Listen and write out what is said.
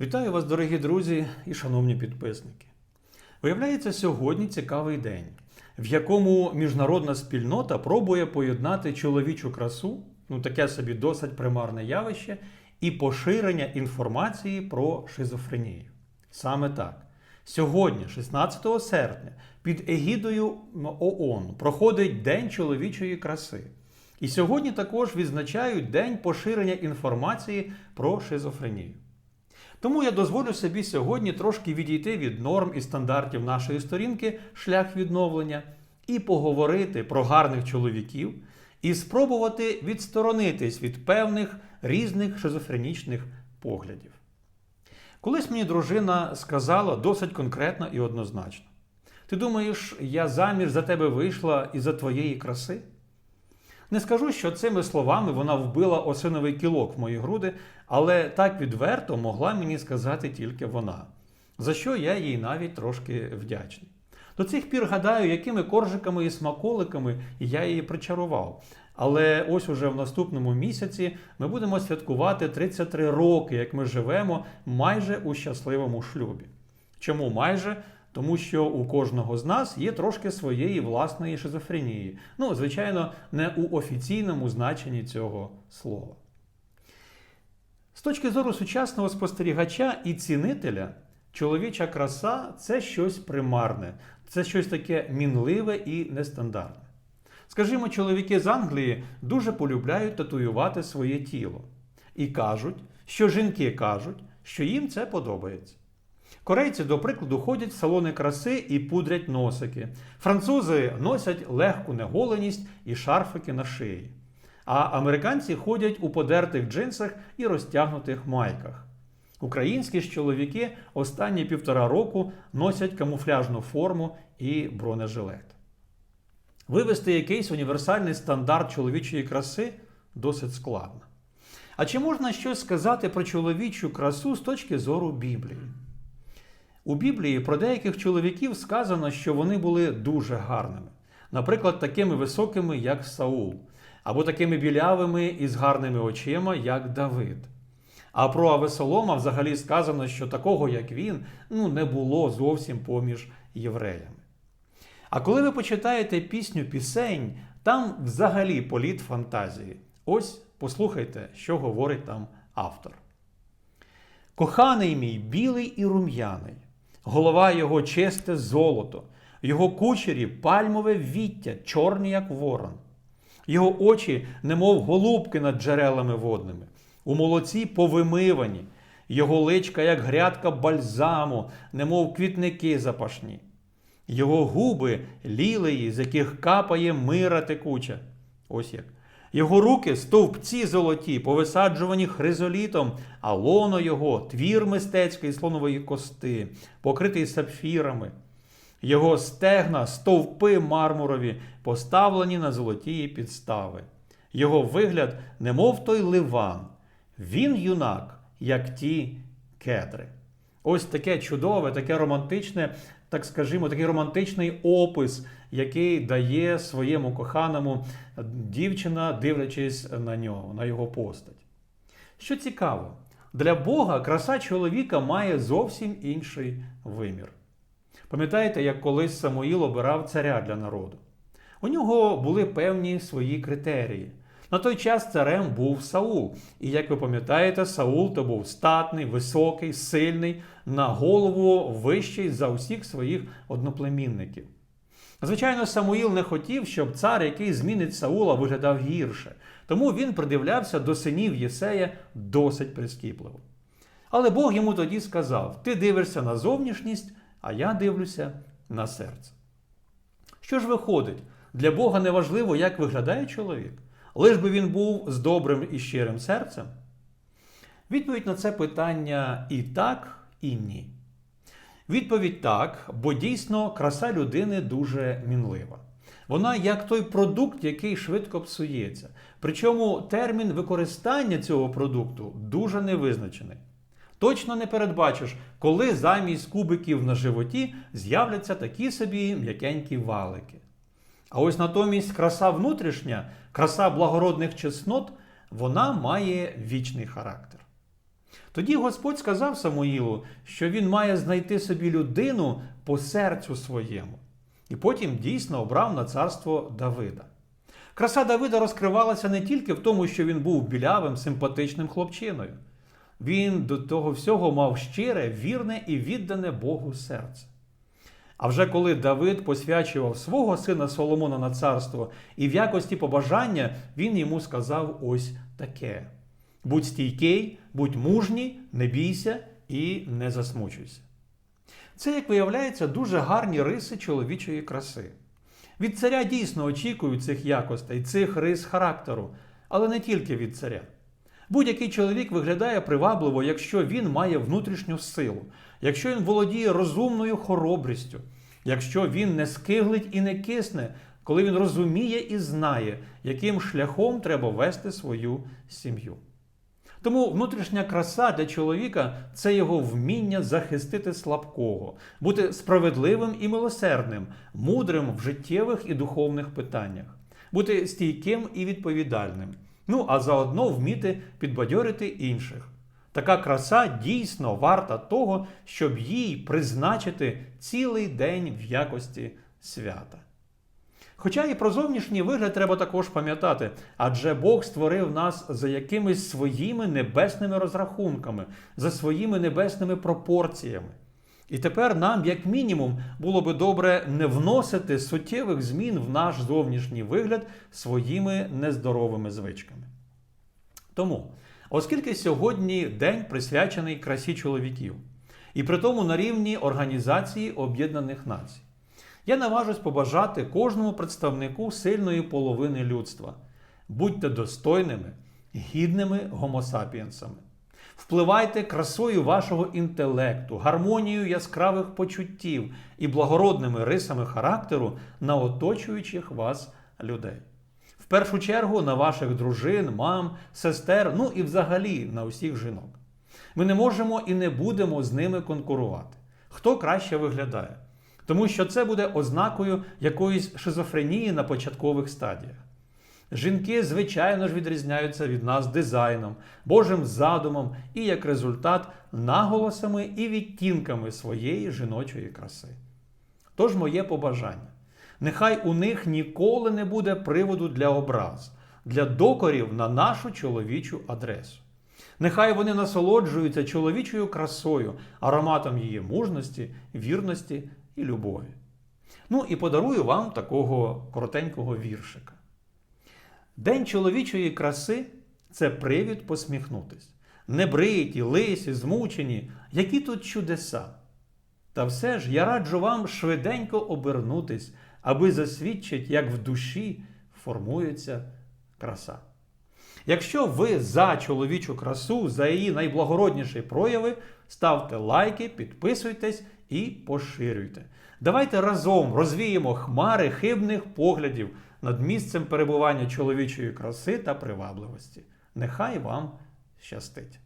Вітаю вас, дорогі друзі і шановні підписники. Виявляється, сьогодні цікавий день, в якому міжнародна спільнота пробує поєднати чоловічу красу, ну таке собі досить примарне явище, і поширення інформації про шизофренію. Саме так. Сьогодні, 16 серпня, під егідою ООН проходить День чоловічої краси. І сьогодні також відзначають День поширення інформації про шизофренію. Тому я дозволю собі сьогодні трошки відійти від норм і стандартів нашої сторінки шлях відновлення і поговорити про гарних чоловіків і спробувати відсторонитись від певних різних шизофренічних поглядів. Колись мені дружина сказала досить конкретно і однозначно: Ти думаєш, я заміж за тебе вийшла із-за твоєї краси? Не скажу, що цими словами вона вбила осиновий кілок в мої груди, але так відверто могла мені сказати тільки вона, за що я їй навіть трошки вдячний. До цих пір гадаю, якими коржиками і смаколиками я її причарував. Але ось уже в наступному місяці ми будемо святкувати 33 роки, як ми живемо майже у щасливому шлюбі. Чому майже? Тому що у кожного з нас є трошки своєї власної шизофренії. Ну, звичайно, не у офіційному значенні цього слова. З точки зору сучасного спостерігача і цінителя, чоловіча краса це щось примарне, це щось таке мінливе і нестандартне. Скажімо, чоловіки з Англії дуже полюбляють татуювати своє тіло і кажуть, що жінки кажуть, що їм це подобається. Корейці, до прикладу, ходять в салони краси і пудрять носики. Французи носять легку неголеність і шарфики на шиї. А американці ходять у подертих джинсах і розтягнутих майках. Українські ж чоловіки останні півтора року носять камуфляжну форму і бронежилет. Вивести якийсь універсальний стандарт чоловічої краси досить складно. А чи можна щось сказати про чоловічу красу з точки зору Біблії? У Біблії про деяких чоловіків сказано, що вони були дуже гарними, наприклад, такими високими, як Саул, або такими білявими і з гарними очима, як Давид. А про Авесолома взагалі сказано, що такого, як він, ну, не було зовсім поміж євреями. А коли ви почитаєте пісню пісень, там взагалі політ фантазії. Ось послухайте, що говорить там автор. Коханий мій білий і рум'яний, голова його чисте золото, його кучері пальмове віття, чорні, як ворон, його очі, немов голубки над джерелами водними, у молоці повимивані, його личка, як грядка бальзаму, немов квітники запашні. Його губи лілеї, з яких капає мира текуча. Ось як. Його руки стовпці золоті, повисаджувані хризолітом, а лоно його твір мистецький слонової кости, покритий сапфірами. Його стегна, стовпи мармурові, поставлені на золоті підстави. Його вигляд, немов той ливан. Він юнак, як ті кедри. Ось таке чудове, таке романтичне, так скажімо, такий романтичний опис, який дає своєму коханому дівчина, дивлячись на нього, на його постать. Що цікаво, для Бога краса чоловіка має зовсім інший вимір. Пам'ятаєте, як колись Самуїл обирав царя для народу? У нього були певні свої критерії. На той час царем був Саул. І як ви пам'ятаєте, Саул то був статний, високий, сильний, на голову вищий за усіх своїх одноплемінників. Звичайно, Самуїл не хотів, щоб цар, який змінить Саула, виглядав гірше, тому він придивлявся до синів Єсея досить прискіпливо. Але Бог йому тоді сказав: Ти дивишся на зовнішність, а я дивлюся на серце. Що ж виходить, для Бога не важливо, як виглядає чоловік, лиш би він був з добрим і щирим серцем? Відповідь на це питання і так, і ні. Відповідь так, бо дійсно краса людини дуже мінлива. Вона як той продукт, який швидко псується. Причому термін використання цього продукту дуже невизначений. Точно не передбачиш, коли замість кубиків на животі з'являться такі собі м'якенькі валики. А ось натомість краса внутрішня, краса благородних чеснот, вона має вічний характер. Тоді Господь сказав Самуїлу, що він має знайти собі людину по серцю своєму, і потім дійсно обрав на царство Давида. Краса Давида розкривалася не тільки в тому, що він був білявим, симпатичним хлопчиною. Він до того всього мав щире, вірне і віддане Богу серце. А вже коли Давид посвячував свого сина Соломона на царство, і в якості побажання він йому сказав ось таке: будь стійкий, будь мужній, не бійся і не засмучуйся. Це, як виявляється, дуже гарні риси чоловічої краси. Від царя дійсно очікують цих якостей, цих рис характеру, але не тільки від царя. Будь-який чоловік виглядає привабливо, якщо він має внутрішню силу, якщо він володіє розумною хоробрістю, якщо він не скиглить і не кисне, коли він розуміє і знає, яким шляхом треба вести свою сім'ю. Тому внутрішня краса для чоловіка це його вміння захистити слабкого, бути справедливим і милосердним, мудрим в життєвих і духовних питаннях, бути стійким і відповідальним. Ну а заодно вміти підбадьорити інших. Така краса дійсно варта того, щоб їй призначити цілий день в якості свята. Хоча і про зовнішній вигляд треба також пам'ятати, адже Бог створив нас за якимись своїми небесними розрахунками, за своїми небесними пропорціями. І тепер нам, як мінімум, було би добре не вносити суттєвих змін в наш зовнішній вигляд своїми нездоровими звичками. Тому, оскільки сьогодні день присвячений красі чоловіків, і при тому на рівні Організації Об'єднаних Націй, я наважусь побажати кожному представнику сильної половини людства. Будьте достойними, гідними гомосапієнсами. Впливайте красою вашого інтелекту, гармонією яскравих почуттів і благородними рисами характеру на оточуючих вас людей. В першу чергу на ваших дружин, мам, сестер, ну і взагалі на усіх жінок. Ми не можемо і не будемо з ними конкурувати. Хто краще виглядає? Тому що це буде ознакою якоїсь шизофренії на початкових стадіях. Жінки, звичайно ж, відрізняються від нас дизайном, Божим задумом і, як результат, наголосами і відтінками своєї жіночої краси. Тож моє побажання: нехай у них ніколи не буде приводу для образ, для докорів на нашу чоловічу адресу. Нехай вони насолоджуються чоловічою красою, ароматом її мужності, вірності і любові. Ну і подарую вам такого коротенького віршика. День чоловічої краси це привід посміхнутись. Небриті, лисі, змучені, які тут чудеса. Та все ж я раджу вам швиденько обернутись, аби засвідчить, як в душі формується краса. Якщо ви за чоловічу красу, за її найблагородніші прояви, ставте лайки, підписуйтесь і поширюйте. Давайте разом розвіємо хмари хибних поглядів над місцем перебування чоловічої краси та привабливості. Нехай вам щастить!